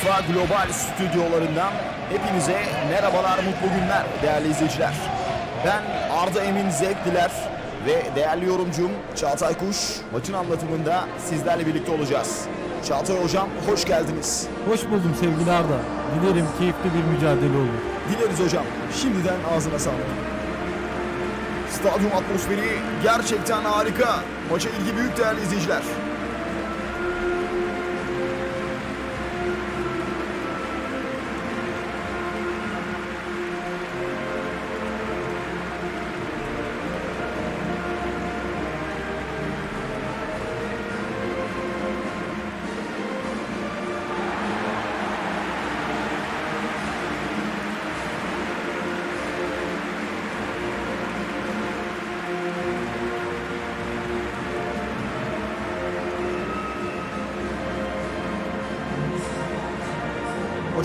FIFA Global stüdyolarından hepinize merhabalar, mutlu günler değerli izleyiciler. Ben Arda Emin Zevkliler ve değerli yorumcum Çağatay Kuş maçın anlatımında sizlerle birlikte olacağız. Çağatay Hocam hoş geldiniz. Hoş buldum sevgili Arda. Dilerim keyifli bir mücadele olur. Dileriz hocam. Şimdiden ağzına sağlık. Stadyum atmosferi gerçekten harika. Maça ilgi büyük değerli izleyiciler.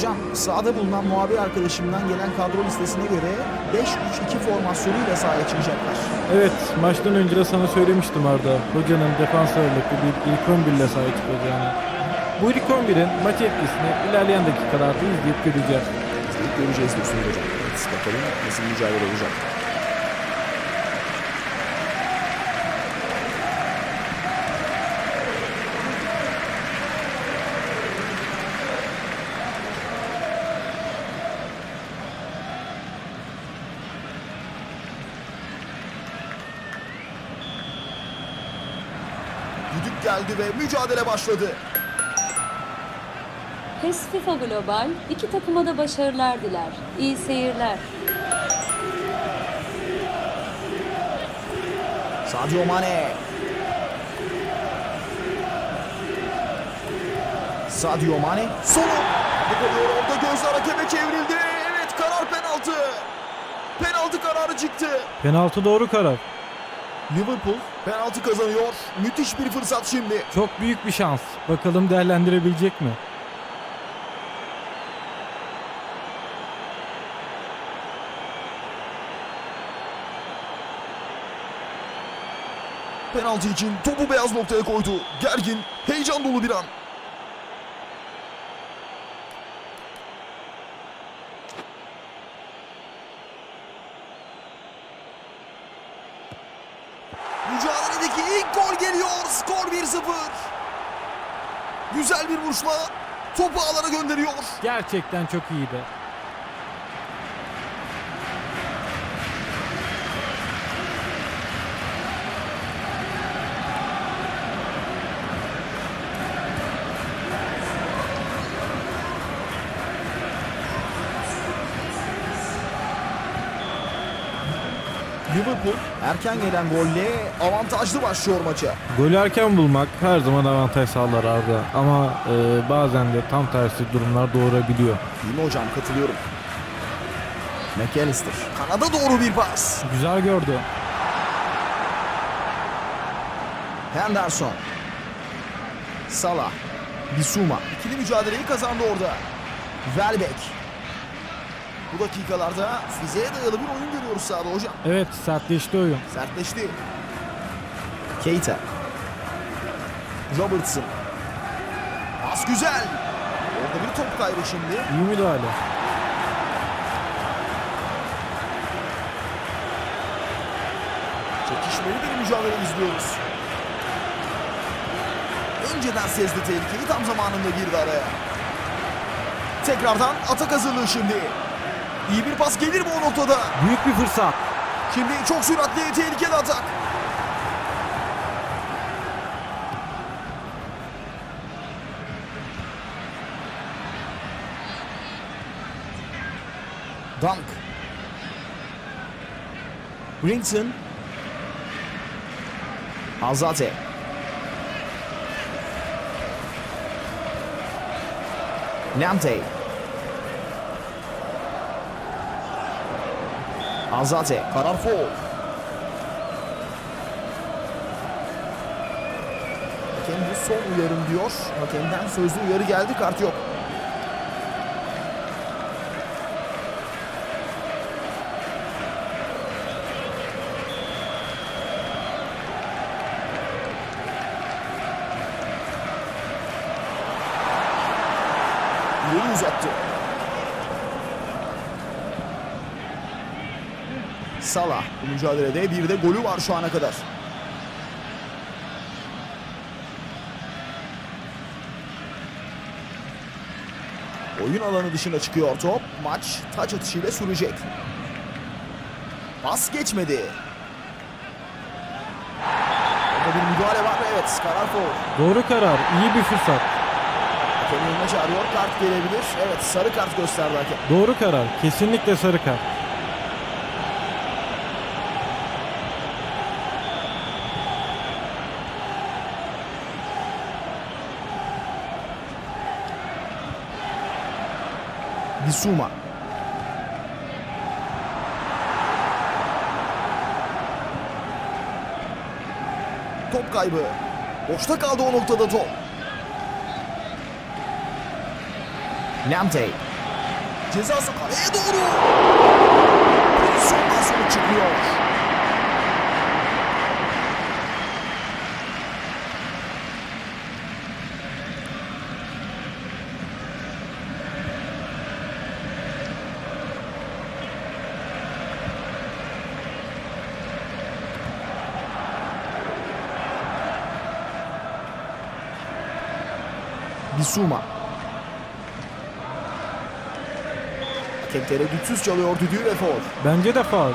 Hocam sahada bulunan muhabir arkadaşımdan gelen kadro listesine göre 5-3-2 formasyonuyla sahaya çıkacaklar. Evet maçtan önce de sana söylemiştim Arda. Hocanın defans ağırlıklı bir ilk 11 ile sahaya çıkacağını. Bu ilk 11'in maç etkisini ilerleyen dakikalarda izleyip göreceğiz. İzleyip göreceğiz diyorsunuz hocam. Evet, bakalım nasıl mücadele olacak. Düdük geldi ve mücadele başladı. PES FIFA Global iki takıma da başarılar diler. İyi seyirler. Sadio Mane. Sadio Mane. Solo. Bu oluyor orada gözler hakeme çevrildi. Evet karar penaltı. Penaltı kararı çıktı. Penaltı doğru karar. Liverpool penaltı kazanıyor. Müthiş bir fırsat şimdi. Çok büyük bir şans. Bakalım değerlendirebilecek mi? Penaltı için topu beyaz noktaya koydu. Gergin, heyecan dolu bir an. Mücadeledeki ilk gol geliyor. Skor 1-0. Güzel bir vuruşla topu ağlara gönderiyor. Gerçekten çok iyiydi. Erken gelen golle avantajlı başlıyor maça. Golü erken bulmak her zaman avantaj sağlar Arda. Ama e, bazen de tam tersi durumlar doğurabiliyor. Değil mi hocam katılıyorum. McAllister. Kanada doğru bir pas. Güzel gördü. Henderson. Salah. Bisuma. İkili mücadeleyi kazandı orada. Welbeck. Bu dakikalarda fiziğe dayalı bir oyun görüyoruz sahada hocam. Evet sertleşti oyun. Sertleşti. Keita. Robertson. Pas güzel. Orada bir top kaybı şimdi. İyi müdahale. Çekişmeli bir mücadele izliyoruz. Önceden sezdi tehlikeyi tam zamanında girdi araya. Tekrardan atak hazırlığı şimdi. İyi bir pas gelir mi o noktada? Büyük bir fırsat. Şimdi çok süratli tehlikeli atak. Dunk. Brinson. Azate. Nante. Azate. Karar foul. Hakem bu son uyarım diyor. Hakemden sözlü uyarı geldi. Kart yok. Salah bu mücadelede bir de golü var şu ana kadar. Oyun alanı dışına çıkıyor top. Maç taç atışıyla sürecek. Pas geçmedi. Orada bir müdahale var. Evet karar foul. Doğru karar. iyi bir fırsat. Hakem önüne çağırıyor. Kart gelebilir. Evet sarı kart gösterdi hakem. Doğru karar. Kesinlikle sarı kart. Bisuma. Top kaybı. Boşta kaldı o noktada top. Lamte. Ceza sahaya doğru. Pozisyondan sonra çıkıyor. Bisuma. Hakem tereddütsüz çalıyor düdüğü ve foul. Bence de faul.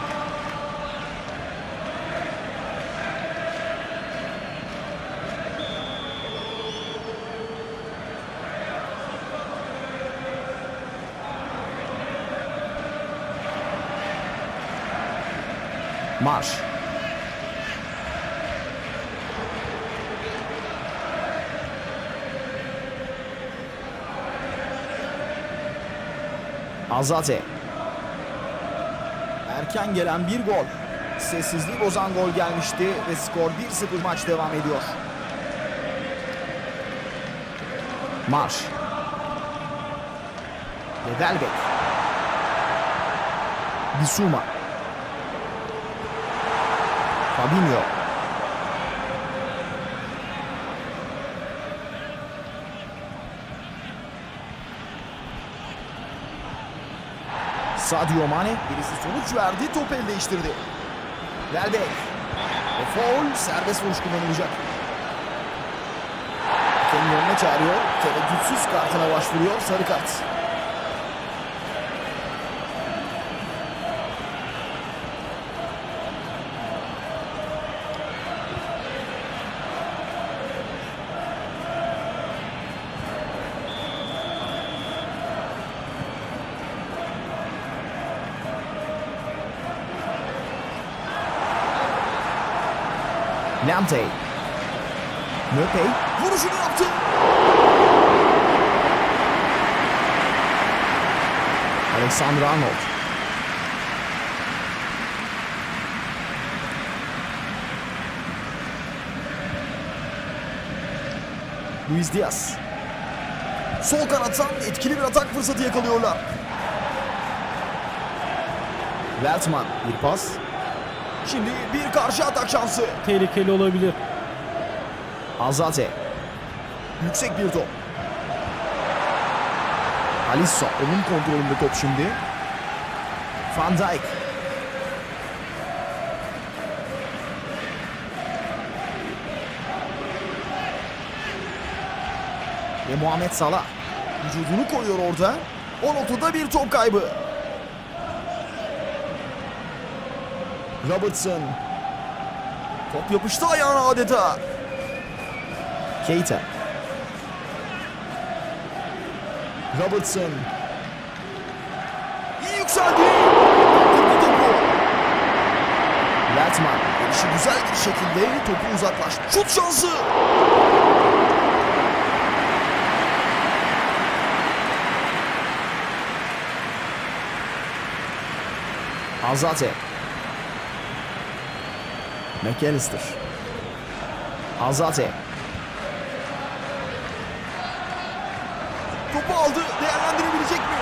Marş. Azate. Erken gelen bir gol. Sessizliği bozan gol gelmişti ve skor 1-0 maç devam ediyor. Marş. Ledelbek. Bisuma. Fabinho. Sadio Mane birisi sonuç verdi, top el değiştirdi. Welbeck. Ve foul, serbest vuruş kullanılacak. Hakemin önüne çağırıyor, tereddütsüz kartına başvuruyor, sarı kart. Lamte. Möpey vuruşunu yaptı. Alexander Arnold. Luis Diaz. Sol kanattan etkili bir atak fırsatı yakalıyorlar. Weltman bir pas. Şimdi bir karşı atak şansı. Tehlikeli olabilir. Azate. Yüksek bir top. Alissa onun kontrolünde top şimdi. Van Dijk. Ve Muhammed Salah. Vücudunu koyuyor orada. O noktada bir top kaybı. Robertson. Top yapıştı ayağına adeta. Keita. Robertson. İyi yükseldi. Kaptırdı topu. Weltman. Gelişi güzel bir şekilde topu uzaklaş. Şut şansı. Azate. McAllister. Azate. Topu aldı. Değerlendirebilecek mi?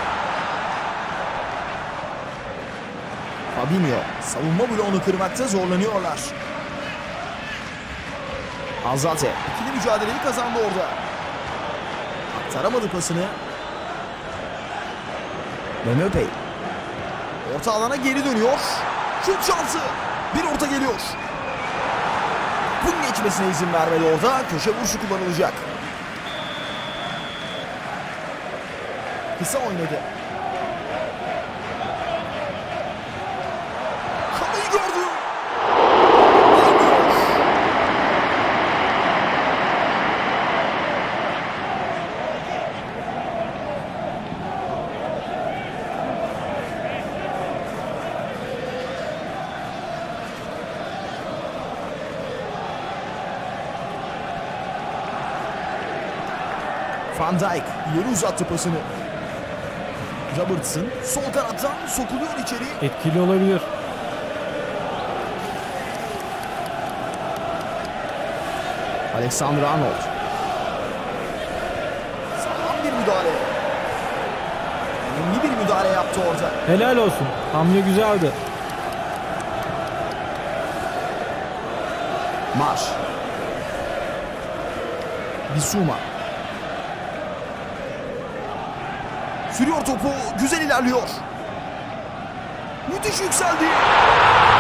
Fabinho. Savunma bloğunu kırmakta zorlanıyorlar. Azate. ikili mücadeleyi kazandı orada. Aktaramadı pasını. Lemöpey. Orta alana geri dönüyor. Şut şansı. Bir orta geliyor. Bunun geçmesine izin vermedi orada. Köşe vuruşu kullanılacak. Kısa oynadı. Kaleyi gördü. Van Dijk ileri uzattı pasını. Robertson sol kanattan sokuluyor içeri. Etkili olabilir. Alexander Arnold. Sağlam bir müdahale. Önemli bir müdahale yaptı orada. Helal olsun. Hamle güzeldi. Marş. Bisuma. Sürüyor topu. Güzel ilerliyor. Müthiş yükseldi.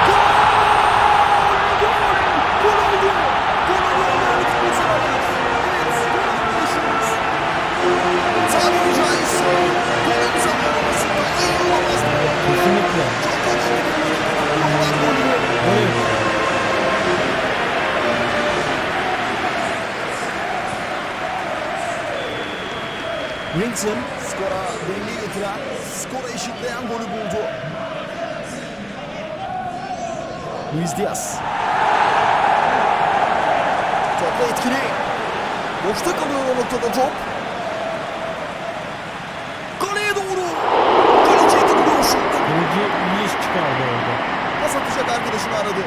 Gol! Gol! Skora denge getiren, skora eşitleyen golü buldu. Luis Diaz. Topla etkili. Boşta kalıyor o noktada top. Kaleye doğru. Kaleciye takılıyor şut. Kaleci iyi iş çıkardı orada. Pas atacak arkadaşını aradı.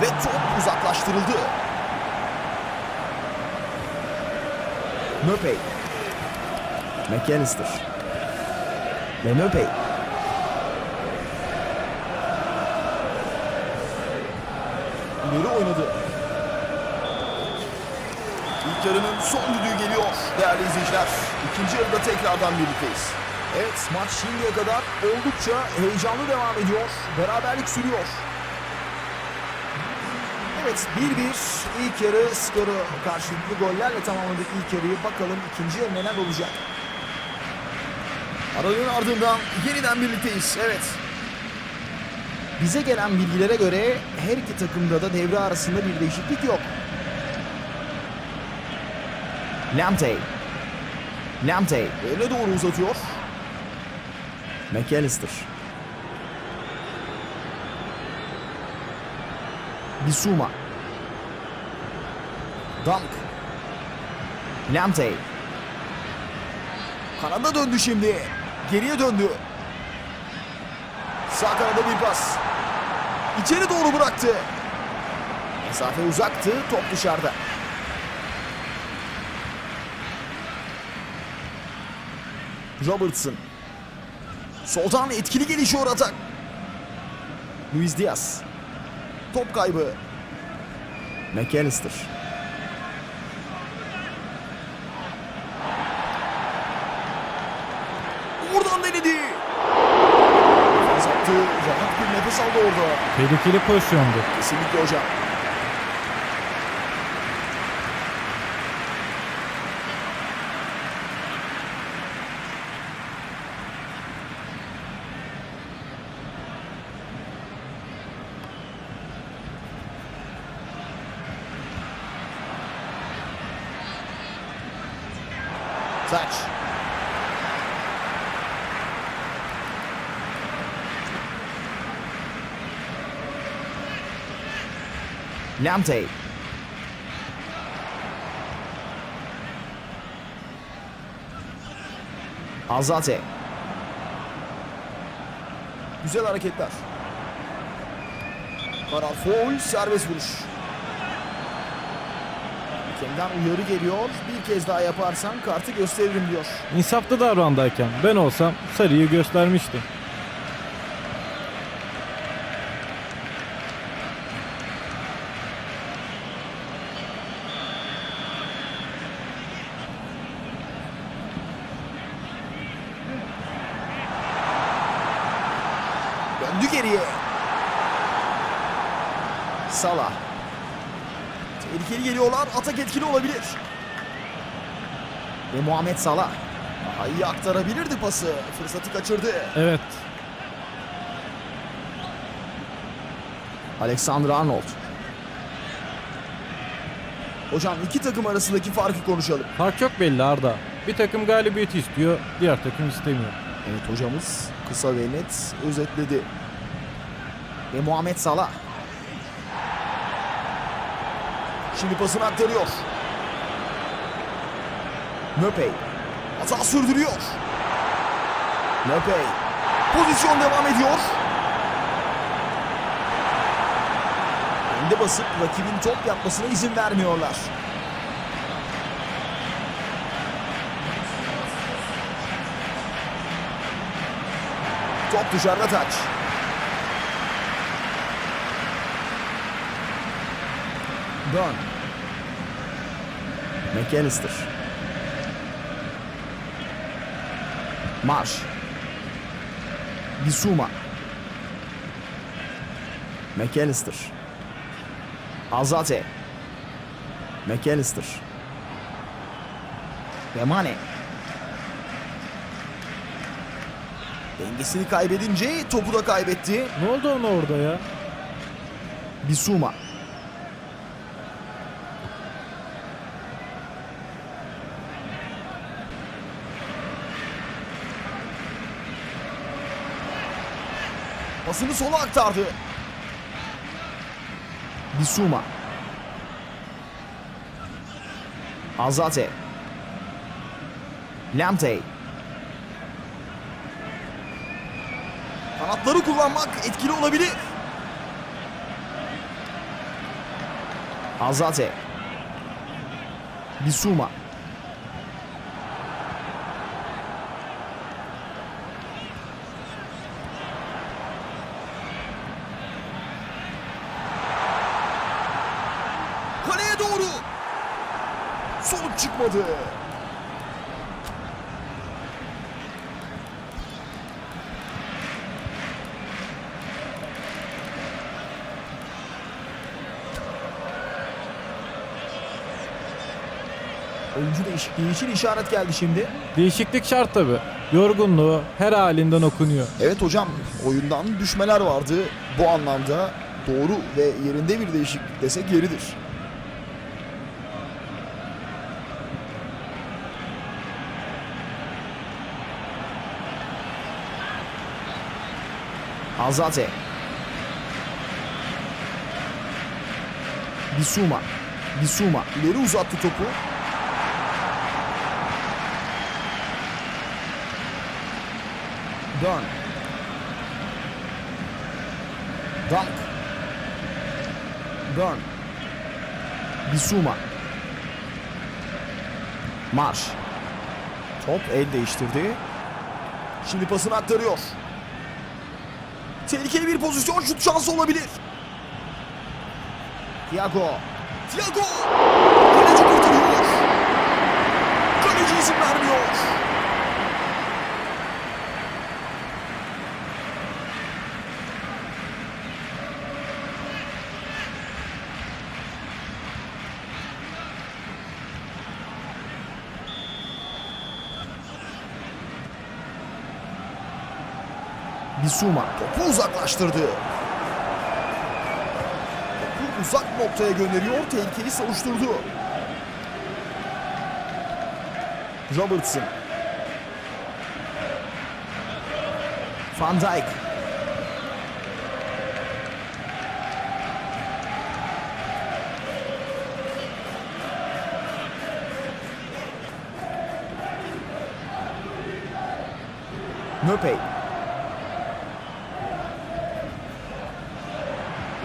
Ve top uzaklaştırıldı. Möpey. McAllister. Ve Möpey. İleri oynadı. İlk yarının son düdüğü geliyor değerli izleyiciler. İkinci yarıda tekrardan birlikteyiz. Evet maç şimdiye kadar oldukça heyecanlı devam ediyor. Beraberlik sürüyor. Evet 1-1 ilk yarı skoru karşılıklı gollerle tamamladık ilk yarıyı. Bakalım ikinci yarı neler olacak. Aralığın ardından yeniden birlikteyiz. Evet. Bize gelen bilgilere göre her iki takımda da devre arasında bir değişiklik yok. Lamptey. Lamptey öne doğru uzatıyor. McAllister. Bisuma. Dunk. Lamptey. Kanada döndü şimdi. Geriye döndü. Sağ kanada bir pas. İçeri doğru bıraktı. Mesafe uzaktı. Top dışarıda. Robertson. Soldan etkili gelişiyor atak. Luis Diaz. Top kaybı. McAllister. Oradan denedi. Nefes attı. Rahat bir nefes aldı orada. Tehlikeli pozisyondu. Kesinlikle hocam. Taç. Lamptey. Azate. Güzel hareketler. Karar foul, serbest vuruş. Hakemden uyarı geliyor. Bir kez daha yaparsan kartı gösteririm diyor. İnsaflı davrandı hakem. Ben olsam sarıyı göstermiştim. Döndü geriye. Salah. Tehlikeli geliyorlar. Atak etkili olabilir. Ve Muhammed Salah. Daha iyi aktarabilirdi pası. Fırsatı kaçırdı. Evet. Alexander Arnold. Hocam iki takım arasındaki farkı konuşalım. Fark çok belli Arda. Bir takım galibiyeti istiyor, diğer takım istemiyor. Evet hocamız kısa ve net özetledi. Ve Muhammed Salah. Şimdi pasını aktarıyor. Möpey. Hata sürdürüyor. Möpey. Pozisyon devam ediyor. Önde basıp rakibin top yapmasına izin vermiyorlar. Top dışarıda taç. Dön. McAllister. Marş. Bisuma. McAllister. Azate. McAllister. Ve Mane. Dengesini kaybedince topu da kaybetti. Ne oldu ona orada ya? Bisuma. Pasını sola aktardı. Bisuma. Azate. Lamtey. Kanatları kullanmak etkili olabilir. Azate. Bisuma. Kaleye doğru. Çıkmadı. Oyuncu değişikliği için işaret geldi şimdi. Değişiklik şart tabi. Yorgunluğu her halinden okunuyor. Evet hocam oyundan düşmeler vardı. Bu anlamda doğru ve yerinde bir değişiklik desek yeridir. Azate. Bisuma. Bisuma ileri uzattı topu. Dön. Dunk. Dön. Bisuma. Marş. Top el değiştirdi. Şimdi pasını aktarıyor. Tehlikeli bir pozisyon şut şansı olabilir. Thiago. Thiago. Kaleci kurtarıyor. Kaleci izin vermiyor. Bisuma topu uzaklaştırdı. Topu uzak noktaya gönderiyor, tehlikeyi savuşturdu. Robertson. Van Dijk. Möpey.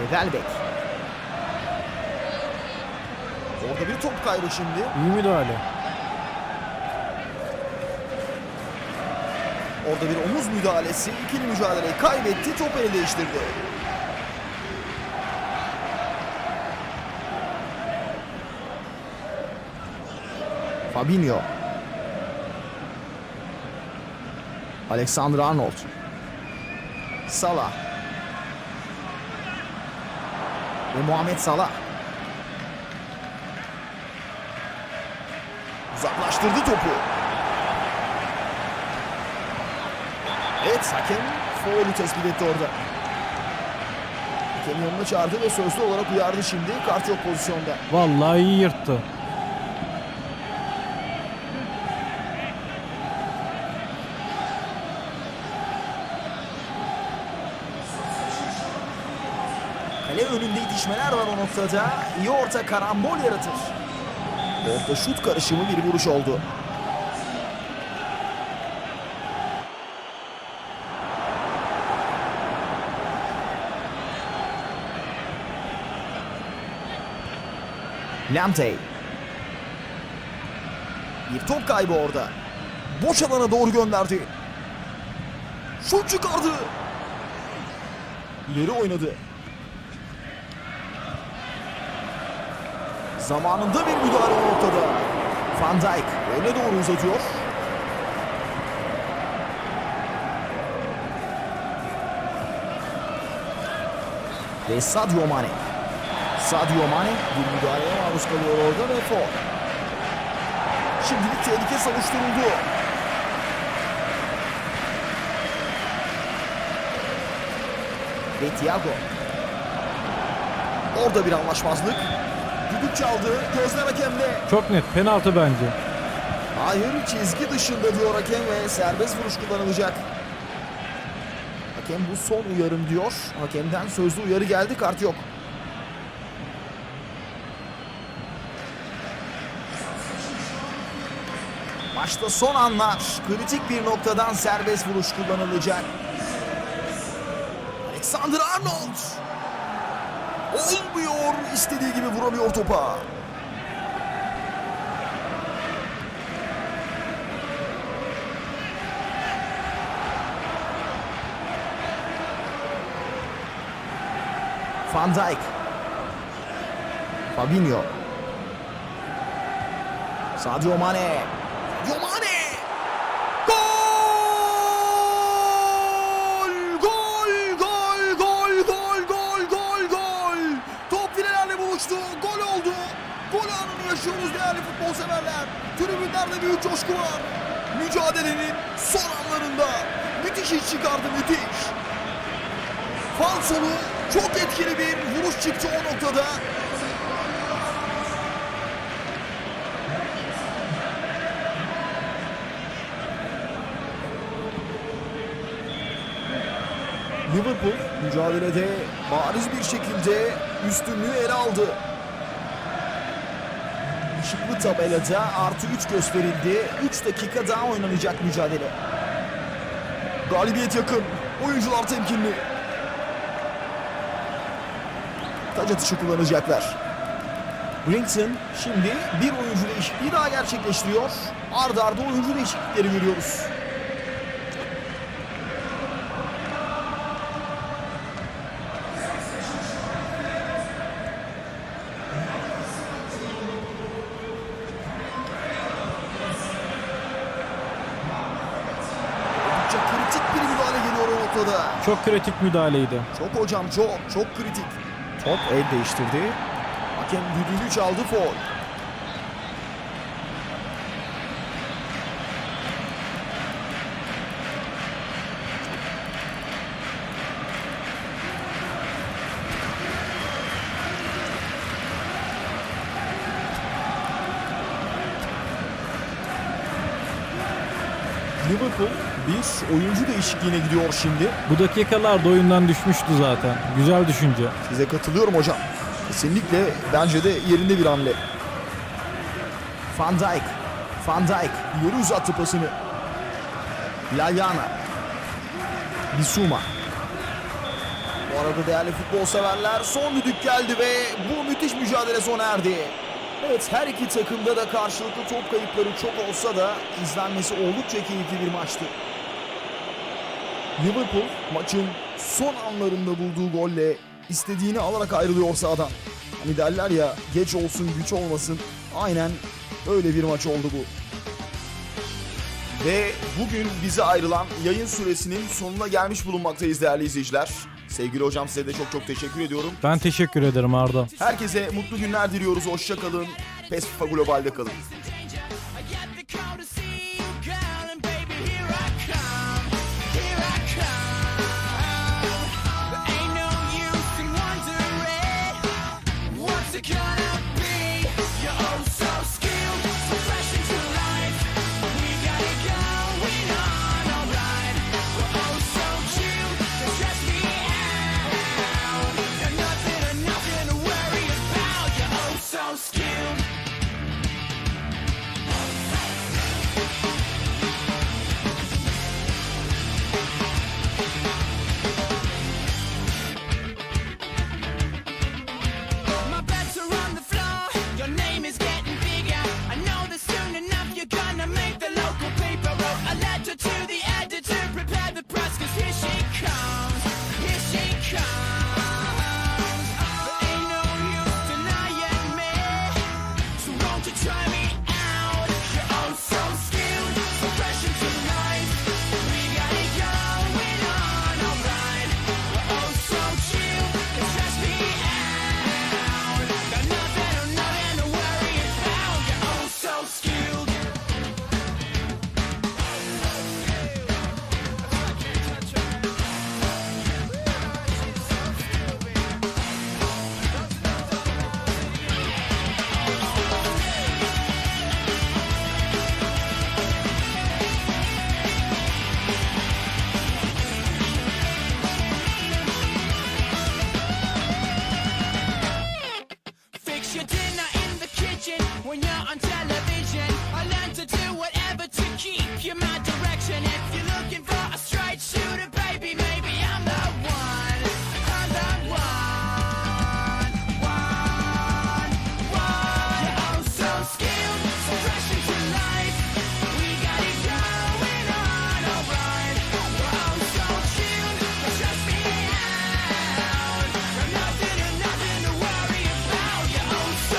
Vedelbek. Orada bir top kaybı şimdi. İyi müdahale. Orada bir omuz müdahalesi. ikili mücadeleyi kaybetti. Topu el değiştirdi. Fabinho. Alexander Arnold. Salah. Ve Muhammed Salah. Uzaklaştırdı topu. Evet hakem faulü tespit etti orada. Hakem yanına çağırdı ve sözlü olarak uyardı şimdi. Kart yok pozisyonda. Vallahi yırttı. Kale önünde itişmeler var o noktada. İyi orta karambol yaratır. Orta şut karışımı bir vuruş oldu. Lamptey. Bir top kaybı orada. Boş alana doğru gönderdi. Şut çıkardı. İleri oynadı. Zamanında bir müdahale o noktada. Van Dijk öne doğru uzatıyor. Ve Sadio Mane. Sadio Mane bir müdahaleye maruz kalıyor orada ve faul. Şimdilik tehlike savuşturuldu. Ve Thiago. Orada bir anlaşmazlık. Düdük çaldı. Gözler hakemde. Çok net penaltı bence. Hayır çizgi dışında diyor hakem ve serbest vuruş kullanılacak. Hakem bu son uyarım diyor. Hakemden sözlü uyarı geldi kart yok. Maçta son anlar. Kritik bir noktadan serbest vuruş kullanılacak. Alexander Arnold. Olmuyor. istediği gibi vuramıyor topa. Van Dijk. Fabinho. Sadio Mane. Sadio Mane. Tribünlerde büyük coşku var. Mücadelenin son anlarında müthiş iş çıkardı müthiş. Falsolu çok etkili bir vuruş çıktı o noktada. Liverpool mücadelede bariz bir şekilde üstünlüğü ele aldı. Işıklı tabelada artı 3 gösterildi. 3 dakika daha oynanacak mücadele. Galibiyet yakın. Oyuncular temkinli. Taç atışı kullanacaklar. Brinson şimdi bir oyuncu değişikliği daha gerçekleştiriyor. Arda arda oyuncu değişiklikleri görüyoruz. Oldukça kritik bir müdahale geliyor o noktada. Çok kritik müdahaleydi. Çok hocam çok çok kritik. Top el değiştirdi. Hakem düdüğünü çaldı foul. Liverpool bir oyuncu değişikliğine gidiyor şimdi. Bu dakikalarda oyundan düşmüştü zaten. Güzel düşünce. Size katılıyorum hocam. Kesinlikle bence de yerinde bir hamle. Van Dijk. Van Dijk ileri uzattı pasını. Lallana. Bisuma. Bu arada değerli futbol severler son düdük geldi ve bu müthiş mücadele sona erdi. Evet her iki takımda da karşılıklı top kayıpları çok olsa da izlenmesi oldukça keyifli bir maçtı. Liverpool maçın son anlarında bulduğu golle istediğini alarak ayrılıyor sahadan. Hani derler ya geç olsun güç olmasın. Aynen öyle bir maç oldu bu. Ve bugün bize ayrılan yayın süresinin sonuna gelmiş bulunmaktayız değerli izleyiciler. Sevgili hocam size de çok çok teşekkür ediyorum. Ben teşekkür ederim Arda. Herkese mutlu günler diliyoruz. Hoşça kalın. PES FIFA Global'de kalın.